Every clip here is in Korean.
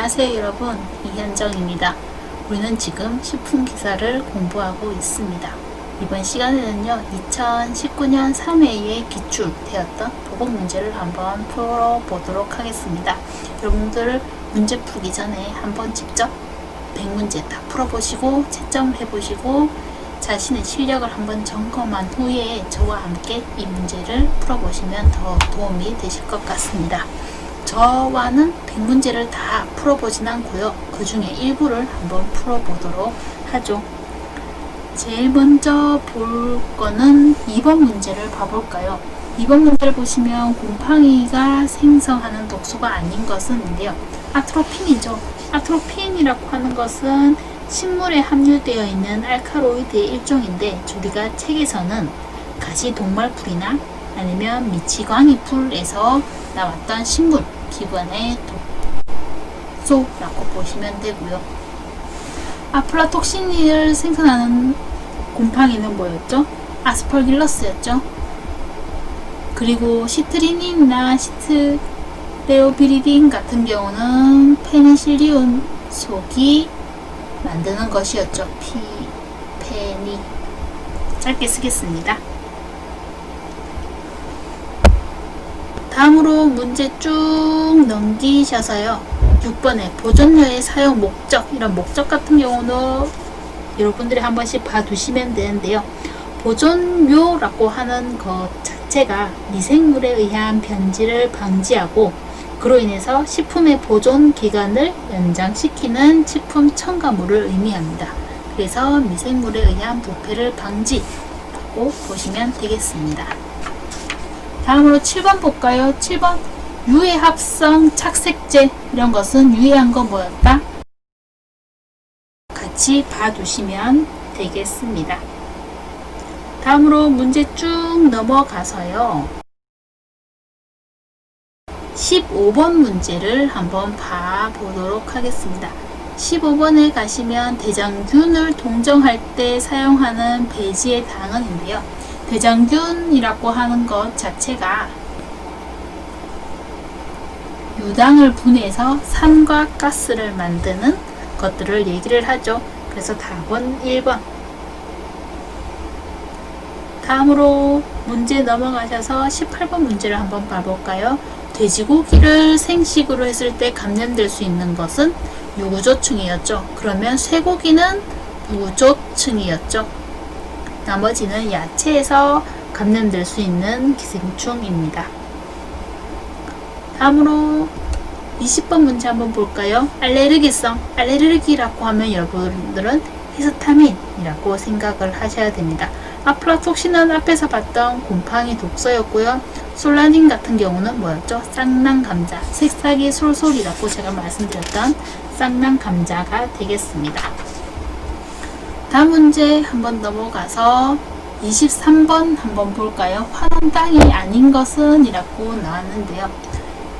안녕하세요 여러분 이현정입니다. 우리는 지금 식품 기사를 공부하고 있습니다. 이번 시간에는요 2019년 3회에 기출되었던 보고 문제를 한번 풀어보도록 하겠습니다. 여러분들 문제 풀기 전에 한번 직접 100문제 다 풀어보시고 채점을 해보시고 자신의 실력을 한번 점검한 후에 저와 함께 이 문제를 풀어보시면 더 도움이 되실 것 같습니다. 저와는 100문제를 다 풀어보진 않고요. 그 중에 일부를 한번 풀어보도록 하죠. 제일 먼저 볼 거는 2번 문제를 봐볼까요? 2번 문제를 보시면 곰팡이가 생성하는 독소가 아닌 것은 인데요. 아트로핀이죠. 아트로핀이라고 하는 것은 식물에 함유되어 있는 알카로이드의 일종인데 우리가 책에서는 가시 동말풀이나 아니면 미치광이 풀에서 나왔던 식물 기관의 독소라고 보시면 되고요. 아플라톡신을 생산하는 곰팡이는 뭐였죠? 아스펄길러스였죠. 그리고 시트리닌이나 시트레오비리딘 같은 경우는 페니실리온 속이 만드는 것이었죠. 피, 페니. 짧게 쓰겠습니다. 다음으로 문제 쭉 넘기셔서요. 6번에 보존료의 사용 목적, 이런 목적 같은 경우는 여러분들이 한 번씩 봐두시면 되는데요. 보존료라고 하는 것 자체가 미생물에 의한 변질을 방지하고 그로 인해서 식품의 보존 기간을 연장시키는 식품 첨가물을 의미합니다. 그래서 미생물에 의한 부패를 방지라고 보시면 되겠습니다. 다음으로 7번 볼까요? 7번 유해 합성 착색제 이런 것은 유해한 거 뭐였다? 같이 봐두시면 되겠습니다. 다음으로 문제 쭉 넘어가서요. 15번 문제를 한번 봐보도록 하겠습니다. 15번에 가시면 대장균을 동정할 때 사용하는 배지의 당은인데요. 대장균이라고 하는 것 자체가 유당을 분해해서 산과 가스를 만드는 것들을 얘기를 하죠. 그래서 답은 1번. 다음으로 문제 넘어가셔서 18번 문제를 한번 봐볼까요? 돼지고기를 생식으로 했을 때 감염될 수 있는 것은 유구조충이었죠. 그러면 쇠고기는 무조충이었죠. 나머지는 야채에서 감염될 수 있는 기생충입니다. 다음으로 20번 문제 한번 볼까요? 알레르기성. 알레르기라고 하면 여러분들은 히스타민이라고 생각을 하셔야 됩니다. 아플라톡신은 앞에서 봤던 곰팡이 독소였고요. 솔라닌 같은 경우는 뭐였죠? 쌍난 감자. 색상이 솔솔이라고 제가 말씀드렸던 쌍난 감자가 되겠습니다. 다음 문제 한번 넘어가서 23번 한번 볼까요? 화는 땅이 아닌 것은 이라고 나왔는데요.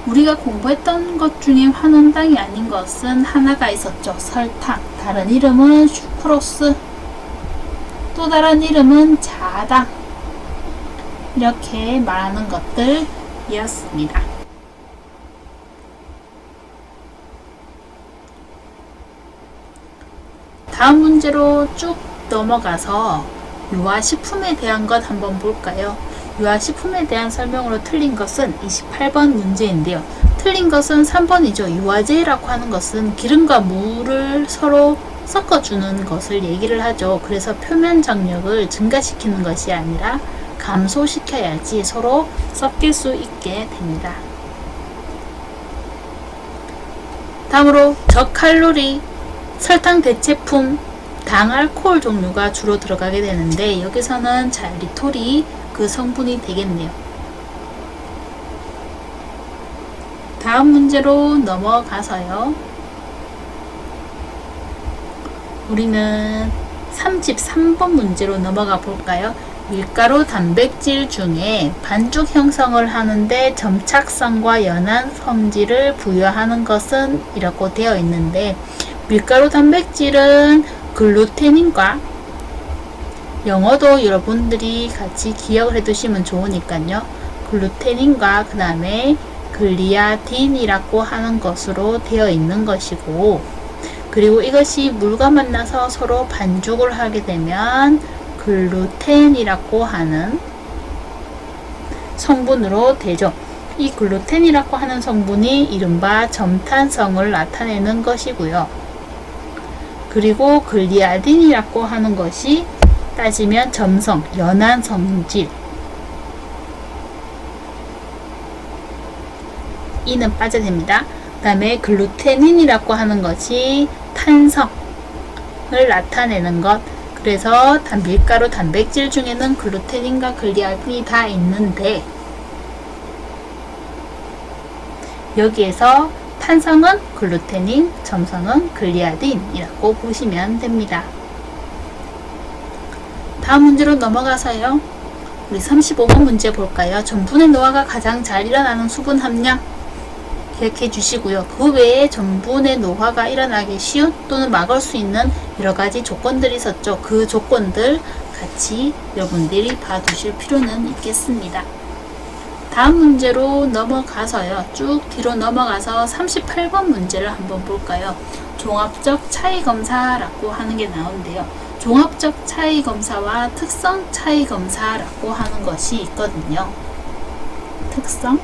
우리가 공부했던 것 중에 화는 땅이 아닌 것은 하나가 있었죠. 설탕. 다른 이름은 슈크로스. 또 다른 이름은 자당. 이렇게 말하는 것들이었습니다. 다음 문제로 쭉 넘어가서 유아식품에 대한 것 한번 볼까요? 유아식품에 대한 설명으로 틀린 것은 28번 문제인데요. 틀린 것은 3번이죠. 유화제라고 하는 것은 기름과 물을 서로 섞어주는 것을 얘기를 하죠. 그래서 표면 장력을 증가시키는 것이 아니라 감소시켜야지 서로 섞일 수 있게 됩니다. 다음으로 저칼로리 설탕 대체품 당 알코올 종류가 주로 들어가게 되는데 여기서는 자리톨이 그 성분이 되겠네요. 다음 문제로 넘어가서요. 우리는 33번 문제로 넘어가 볼까요? 밀가루 단백질 중에 반죽 형성을 하는데 점착성과 연한 성질을 부여하는 것은 이라고 되어 있는데 밀가루 단백질은 글루테닌과 영어도 여러분들이 같이 기억을 해 두시면 좋으니까요. 글루테닌과 그 다음에 글리아딘이라고 하는 것으로 되어 있는 것이고 그리고 이것이 물과 만나서 서로 반죽을 하게 되면 글루텐이라고 하는 성분으로 되죠. 이 글루텐이라고 하는 성분이 이른바 점탄성을 나타내는 것이고요. 그리고 글리아딘이라고 하는 것이 따지면 점성, 연한 성질. 이는 빠져됩니다. 그 다음에 글루테닌이라고 하는 것이 탄성을 나타내는 것. 그래서 단- 밀가루 단백질 중에는 글루테닌과 글리아딘이 다 있는데 여기에서 탄성은 글루테닌, 점성은 글리아딘이라고 보시면 됩니다. 다음 문제로 넘어가서요. 우리 35번 문제 볼까요? 전분의 노화가 가장 잘 일어나는 수분 함량 기억해 주시고요. 그 외에 전분의 노화가 일어나기 쉬운 또는 막을 수 있는 여러 가지 조건들이 있었죠. 그 조건들 같이 여러분들이 봐두실 필요는 있겠습니다. 다음 문제로 넘어가서요. 쭉 뒤로 넘어가서 38번 문제를 한번 볼까요? 종합적 차이 검사라고 하는 게 나오는데요. 종합적 차이 검사와 특성 차이 검사라고 하는 것이 있거든요. 특성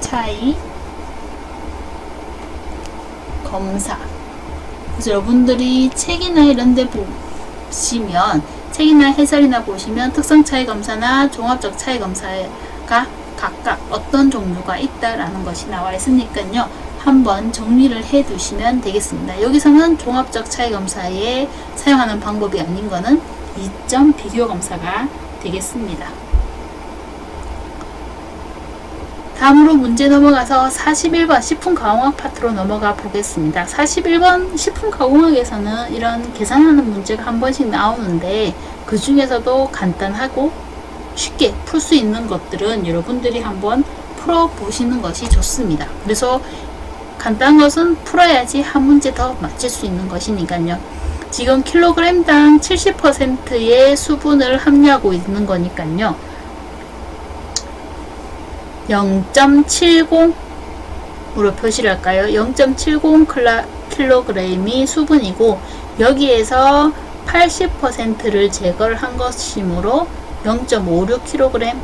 차이 검사. 여러분들이 책이나 이런 데 보시면 책이나 해설이나 보시면 특성 차이 검사나 종합적 차이 검사가 각각 어떤 종류가 있다라는 것이 나와 있으니까요. 한번 정리를 해 두시면 되겠습니다. 여기서는 종합적 차이 검사에 사용하는 방법이 아닌 거는 이점 비교 검사가 되겠습니다. 다음으로 문제 넘어가서 41번 식품 가공학 파트로 넘어가 보겠습니다. 41번 식품 가공학에서는 이런 계산하는 문제가 한 번씩 나오는데 그 중에서도 간단하고 쉽게 풀 수 있는 것들은 여러분들이 한번 풀어 보시는 것이 좋습니다. 그래서 간단한 것은 풀어야지 한 문제 더 맞출 수 있는 것이니까요. 지금 킬로그램당 70%의 수분을 함유하고 있는 거니까요. 0.70으로 표시를 할까요? 0.70 킬로그램이 수분이고 여기에서 80%를 제거를 한 것이므로 0.56kg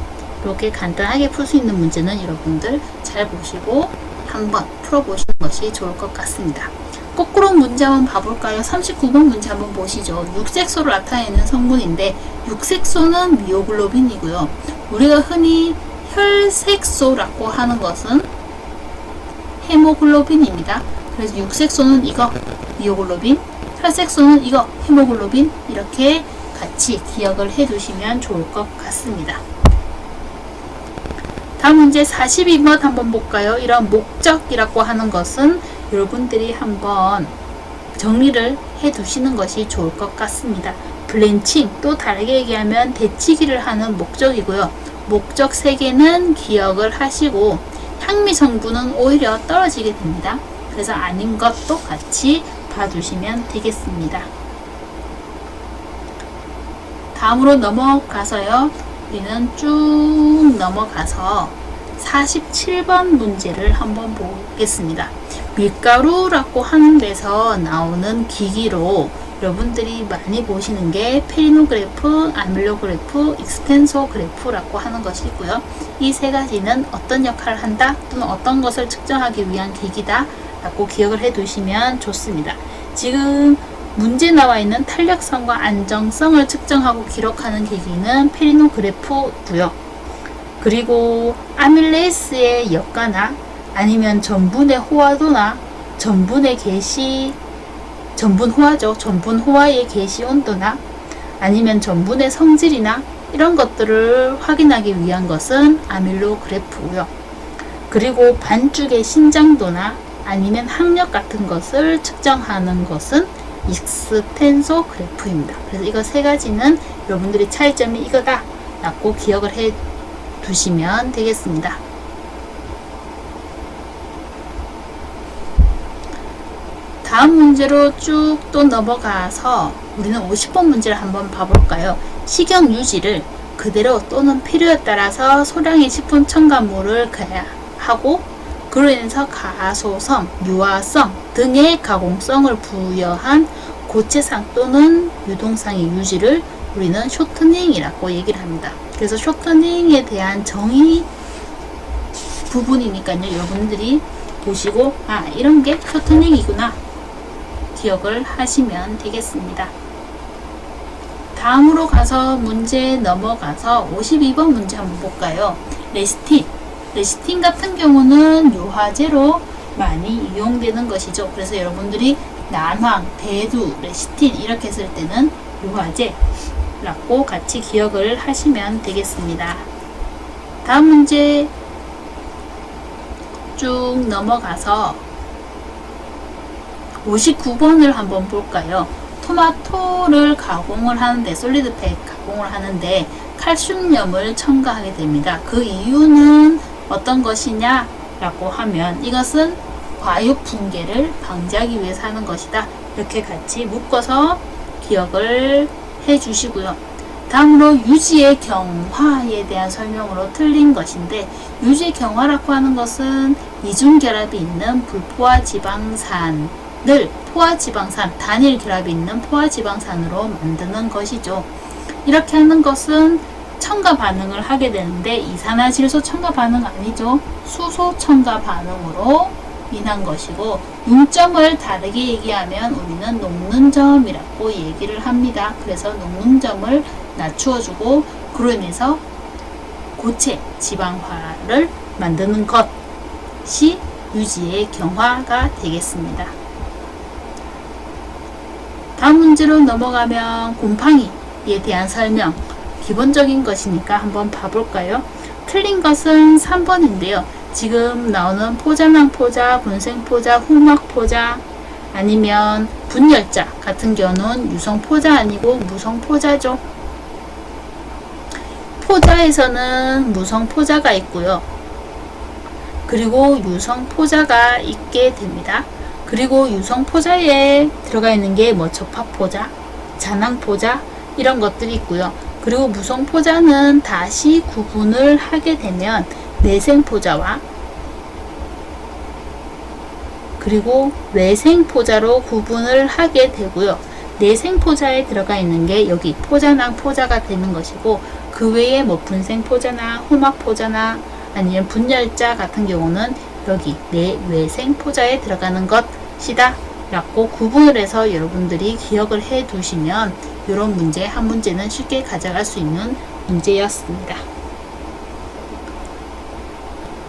이렇게 간단하게 풀 수 있는 문제는 여러분들 잘 보시고 한번 풀어보시는 것이 좋을 것 같습니다. 거꾸로 문제 한번 봐볼까요? 39번 문제 한번 보시죠. 육색소를 나타내는 성분인데 육색소는 미오글로빈이고요. 우리가 흔히 혈색소라고 하는 것은 헤모글로빈입니다. 그래서 육색소는 이거 미오글로빈, 혈색소는 이거 헤모글로빈 이렇게 같이 기억을 해 두시면 좋을 것 같습니다. 다음 문제 42번 한번 볼까요? 이런 목적이라고 하는 것은 여러분들이 한번 정리를 해 두시는 것이 좋을 것 같습니다. 블렌칭 또 다르게 얘기하면 데치기를 하는 목적이고요. 목적 3개는 기억을 하시고 향미 성분은 오히려 떨어지게 됩니다. 그래서 아닌 것도 같이 봐두시면 되겠습니다. 다음으로 넘어가서요. 우리는 쭉 넘어가서 47번 문제를 한번 보겠습니다. 밀가루라고 하는 데서 나오는 기기로 여러분들이 많이 보시는 게 페리노 그래프, 아밀로 그래프, 익스텐소 그래프라고 하는 것이고요. 이 세 가지는 어떤 역할을 한다 또는 어떤 것을 측정하기 위한 기기다 라고 기억을 해 두시면 좋습니다. 지금 문제 나와 있는 탄력성과 안정성을 측정하고 기록하는 기기는 페리노 그래프고요. 그리고 아밀레이스의 역가나 아니면 전분의 호화도나 전분의 개시 전분 호화죠. 전분 호화의 개시 온도나 아니면 전분의 성질이나 이런 것들을 확인하기 위한 것은 아밀로 그래프고요. 그리고 반죽의 신장도나 아니면 항력 같은 것을 측정하는 것은 익스텐소 그래프입니다. 그래서 이거 세 가지는 여러분들이 차이점이 이거다 라고 기억을 해 두시면 되겠습니다. 다음 문제로 쭉 또 넘어가서 우리는 50번 문제를 한번 봐볼까요? 식용 유지를 그대로 또는 필요에 따라서 소량의 식품 첨가물을 하고 그로 인해서 가소성, 유화성 등의 가공성을 부여한 고체상 또는 유동상의 유지를 우리는 쇼트닝이라고 얘기를 합니다. 그래서 쇼트닝에 대한 정의 부분이니까요. 여러분들이 보시고 아 이런 게 쇼트닝이구나 기억을 하시면 되겠습니다. 다음으로 가서 문제 넘어가서 52번 문제 한번 볼까요? 레시틴. 레시틴 같은 경우는 요화제로 많이 이용되는 것이죠. 그래서 여러분들이 난황, 대두, 레시틴 이렇게 했을 때는 요화제라고 같이 기억을 하시면 되겠습니다. 다음 문제 쭉 넘어가서 59번을 한번 볼까요? 토마토를 가공을 하는데 솔리드팩 가공을 하는데 칼슘염을 첨가하게 됩니다. 그 이유는 어떤 것이냐 라고 하면 이것은 과육 붕괴를 방지하기 위해서 하는 것이다. 이렇게 같이 묶어서 기억을 해 주시고요. 다음으로 유지의 경화에 대한 설명으로 틀린 것인데 유지의 경화라고 하는 것은 이중 결합이 있는 불포화 지방산 을 포화 지방산 단일 결합이 있는 포화 지방산으로 만드는 것이죠. 이렇게 하는 것은 첨가 반응을 하게 되는데 이산화질소 첨가 반응 아니죠. 수소 첨가 반응으로 인한 것이고 용점을 다르게 얘기하면 우리는 녹는 점이라고 얘기를 합니다. 그래서 녹는 점을 낮추어주고 그로 인해서 고체 지방화를 만드는 것이 유지의 경화가 되겠습니다. 다음 문제로 넘어가면 곰팡이에 대한 설명 기본적인 것이니까 한번 봐볼까요? 틀린 것은 3번인데요. 지금 나오는 포자낭 포자, 분생 포자, 후막 포자 아니면 분열자 같은 경우는 유성 포자 아니고 무성 포자죠. 포자에서는 무성 포자가 있고요. 그리고 유성 포자가 있게 됩니다. 그리고 유성 포자에 들어가 있는 게 뭐 접합 포자, 잔황 포자 이런 것들이 있고요. 그리고 무성 포자는 다시 구분을 하게 되면 내생 포자와 그리고 외생 포자로 구분을 하게 되고요. 내생 포자에 들어가 있는 게 여기 포자낭 포자가 되는 것이고 그 외에 뭐 분생 포자나 호막 포자나 아니면 분열자 같은 경우는 여기 내 외생 포자에 들어가는 것이다 라고 구분을 해서 여러분들이 기억을 해 두시면 이런 문제 한 문제는 쉽게 가져갈 수 있는 문제였습니다.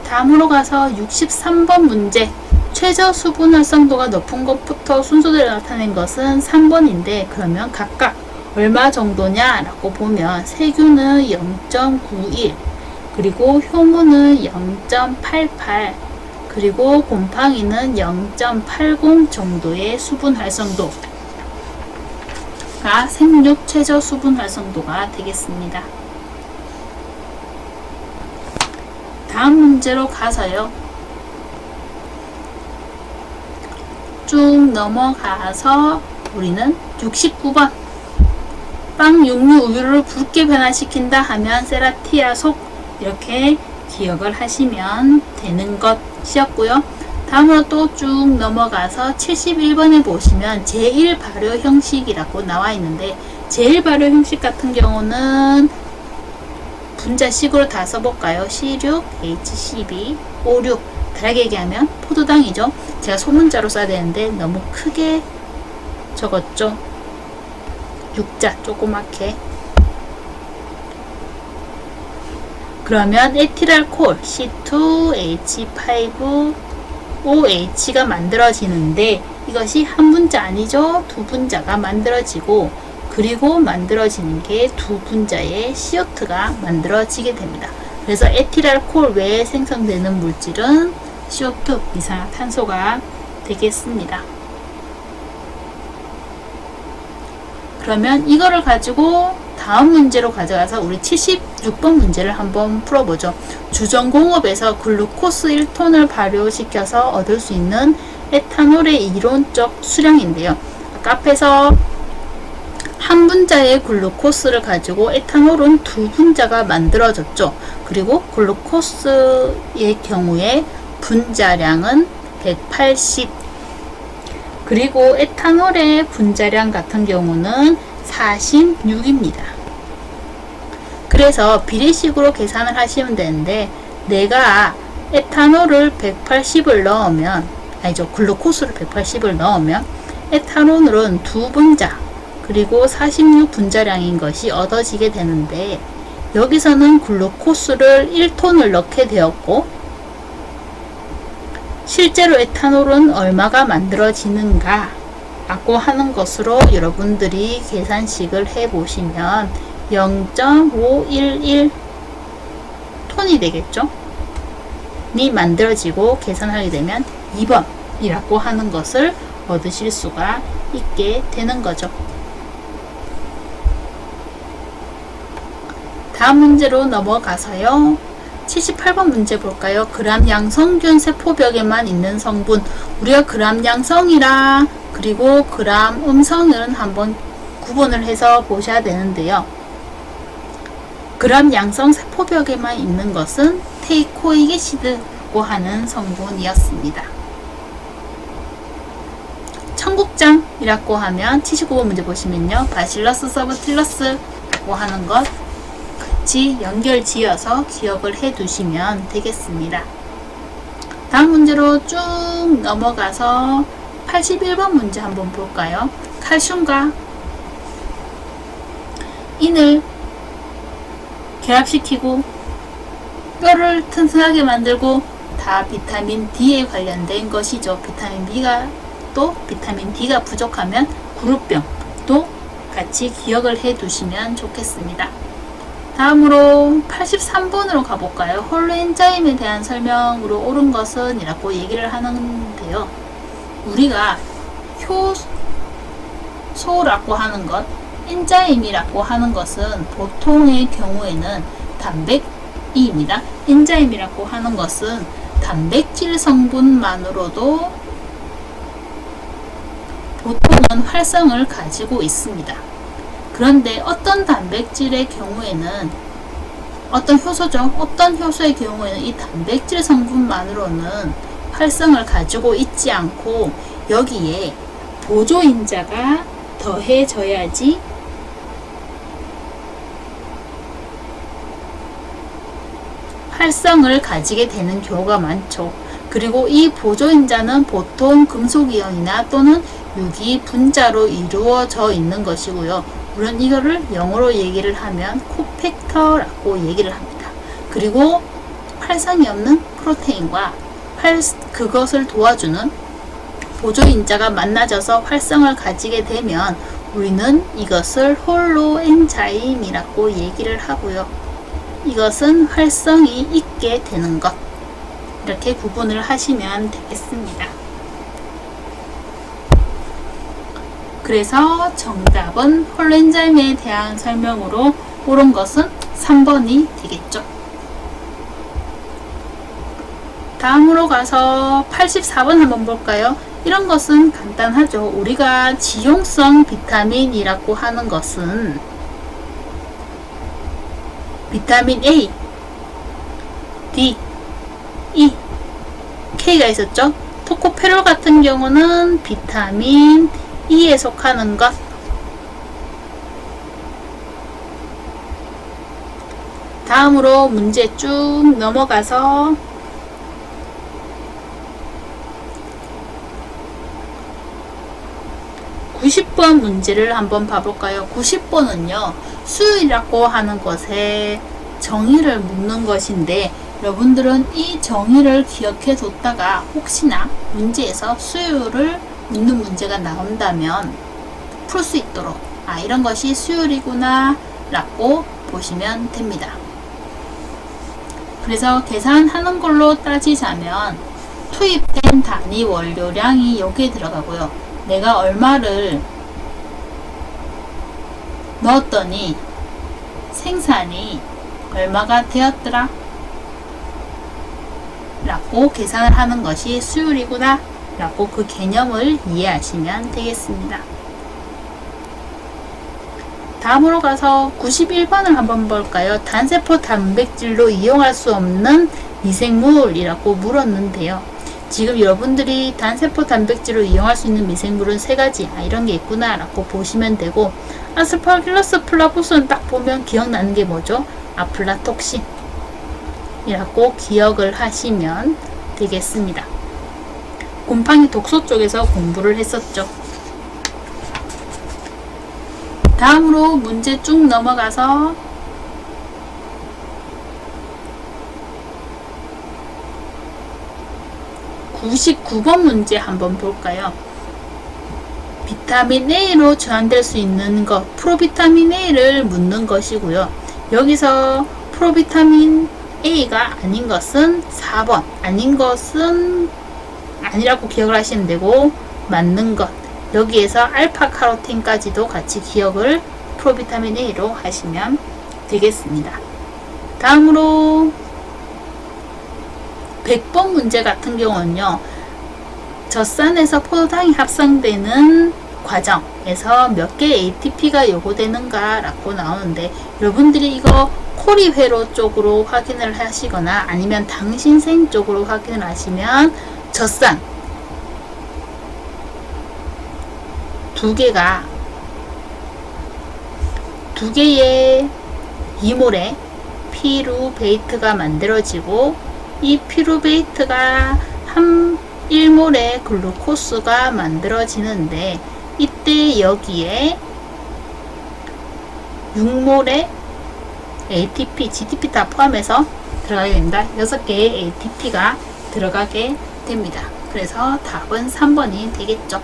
다음으로 가서 63번 문제 최저 수분 활성도가 높은 것부터 순서대로 나타낸 것은 3번인데 그러면 각각 얼마 정도냐 라고 보면 세균은 0.91 그리고 효모는 0.88 그리고 곰팡이는 0.80 정도의 수분 활성도가 생육 최저 수분 활성도가 되겠습니다. 다음 문제로 가서요. 쭉 넘어가서 우리는 69번 빵 육류 우유를 붉게 변화시킨다 하면 세라티아 속 이렇게 기억을 하시면 되는 것 이었고요. 다음으로 또 쭉 넘어가서 71번에 보시면 제1 발효 형식이라고 나와 있는데 제1 발효 형식 같은 경우는 분자식으로 다 써볼까요? C6, H12, O6 다르게 얘기하면 포도당이죠. 제가 소문자로 써야 되는데 너무 크게 적었죠. 6자 조그맣게 그러면 에틸알콜 C2H5OH가 만들어지는데 이것이 한 분자 아니죠? 두 분자가 만들어지고 그리고 만들어지는 게 두 분자의 CO2가 만들어지게 됩니다. 그래서 에틸알콜 외에 생성되는 물질은 CO2 이산화탄소가 되겠습니다. 그러면 이거를 가지고 다음 문제로 가져가서 우리 76번 문제를 한번 풀어보죠. 주전공업에서 글루코스 1톤을 발효시켜서 얻을 수 있는 에탄올의 이론적 수량인데요. 앞에서 한 분자의 글루코스를 가지고 에탄올은 두 분자가 만들어졌죠. 그리고 글루코스의 경우에 분자량은 180. 그리고 에탄올의 분자량 같은 경우는 46입니다. 그래서 비례식으로 계산을 하시면 되는데 내가 에탄올을 180을 넣으면 아니죠 글루코스를 180을 넣으면 에탄올은 두 분자 그리고 46 분자량인 것이 얻어지게 되는데 여기서는 글루코스를 1톤을 넣게 되었고 실제로 에탄올은 얼마가 만들어지는가 라고 하는 것으로 여러분들이 계산식을 해 보시면 0.511 톤이 되겠죠? 이 만들어지고 계산하게 되면 2번이라고 하는 것을 얻으실 수가 있게 되는 거죠. 다음 문제로 넘어가서요. 78번 문제 볼까요? 그람 양성균 세포벽에만 있는 성분. 우리가 그람 양성이랑 그리고 그람 음성은 한번 구분을 해서 보셔야 되는데요. 그람 양성 세포벽에만 있는 것은 테이코이게시드라고 하는 성분이었습니다. 청국장이라고 하면 79번 문제 보시면요. 바실러스 서브틸러스라고 하는 것 같이 연결 지어서 기억을 해 두시면 되겠습니다. 다음 문제로 쭉 넘어가서 81번 문제 한번 볼까요? 칼슘과 인을 결합시키고 뼈를 튼튼하게 만들고 다 비타민 D에 관련된 것이죠. 비타민 B가 또 비타민 D가 부족하면 구루병도 같이 기억을 해 두시면 좋겠습니다. 다음으로 83번으로 가볼까요? 홀로 엔자임에 대한 설명으로 옳은 것은 이라고 얘기를 하는데요. 우리가 효소라고 하는 것, 엔자임이라고 하는 것은 보통의 경우에는 단백이입니다. 엔자임이라고 하는 것은 단백질 성분만으로도 보통은 활성을 가지고 있습니다. 그런데 어떤 단백질의 경우에는 어떤 효소죠? 어떤 효소의 경우에는 이 단백질 성분만으로는 활성을 가지고 있지 않고 여기에 보조인자가 더해져야지 활성을 가지게 되는 경우가 많죠. 그리고 이 보조인자는 보통 금속이온이나 또는 유기 분자로 이루어져 있는 것이고요. 물론 이거를 영어로 얘기를 하면 코팩터라고 얘기를 합니다. 그리고 활성이 없는 프로테인과 활, 그것을 도와주는 보조인자가 만나져서 활성을 가지게 되면 우리는 이것을 홀로엔자임이라고 얘기를 하고요. 이것은 활성이 있게 되는 것. 이렇게 구분을 하시면 되겠습니다. 그래서 정답은 홀로엔자임에 대한 설명으로 옳은 것은 3번이 되겠죠. 다음으로 가서 84번 한번 볼까요? 이런 것은 간단하죠. 우리가 지용성 비타민이라고 하는 것은 비타민 A, D, E, K가 있었죠. 토코페롤 같은 경우는 비타민 E에 속하는 것. 다음으로 문제 쭉 넘어가서 90번 문제를 한번 봐볼까요? 90번은요, 수율이라고 하는 것에 정의를 묻는 것인데, 여러분들은 이 정의를 기억해 뒀다가 혹시나 문제에서 수율을 묻는 문제가 나온다면 풀 수 있도록, 아, 이런 것이 수율이구나, 라고 보시면 됩니다. 그래서 계산하는 걸로 따지자면, 투입된 단위 원료량이 여기에 들어가고요. 내가 얼마를 넣었더니 생산이 얼마가 되었더라 라고 계산을 하는 것이 수율이구나 라고 그 개념을 이해하시면 되겠습니다. 다음으로 가서 91번을 한번 볼까요? 단세포 단백질로 이용할 수 없는 미생물이라고 물었는데요. 지금 여러분들이 단세포 단백질로 이용할 수 있는 미생물은 세 가지. 아, 이런 게 있구나. 라고 보시면 되고, 아스파길러스 플라보스는 딱 보면 기억나는 게 뭐죠? 아플라톡신. 이라고 기억을 하시면 되겠습니다. 곰팡이 독소 쪽에서 공부를 했었죠. 다음으로 문제 쭉 넘어가서 (99번) 문제 한번 볼까요? 비타민 A로 저항될 수 있는 것, 프로비타민 A를 묻는 것이고요. 여기서 프로비타민 A가 아닌 것은 4번, 아닌 것은 아니라고 기억을 하시면 되고, 맞는 것, 여기에서 알파 카로틴까지도 같이 기억을 프로비타민 A로 하시면 되겠습니다. 다음으로 100번 문제 같은 경우는요. 젖산에서 포도당이 합성되는 과정에서 몇개 ATP가 요구되는가 라고 나오는데 여러분들이 이거 코리회로 쪽으로 확인을 하시거나 아니면 당신생 쪽으로 확인을 하시면 젖산 두 개가 두 개의 이몰에 피루베이트가 만들어지고 이 피루베이트가 한 1몰의 글루코스가 만들어지는데 이때 여기에 6몰의 ATP, GTP 다 포함해서 들어가게 됩니다. 6개의 ATP가 들어가게 됩니다. 그래서 답은 3번이 되겠죠.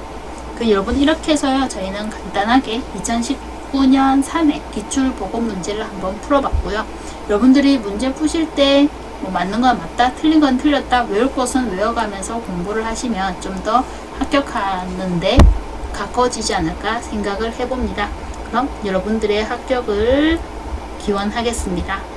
그 여러분 이렇게 해서요. 저희는 간단하게 2019년 3회 기출 보고 문제를 한번 풀어봤고요. 여러분들이 문제 푸실 때 뭐 맞는 건 맞다, 틀린 건 틀렸다, 외울 것은 외워가면서 공부를 하시면 좀 더 합격하는데 가까워지지 않을까 생각을 해봅니다. 그럼 여러분들의 합격을 기원하겠습니다.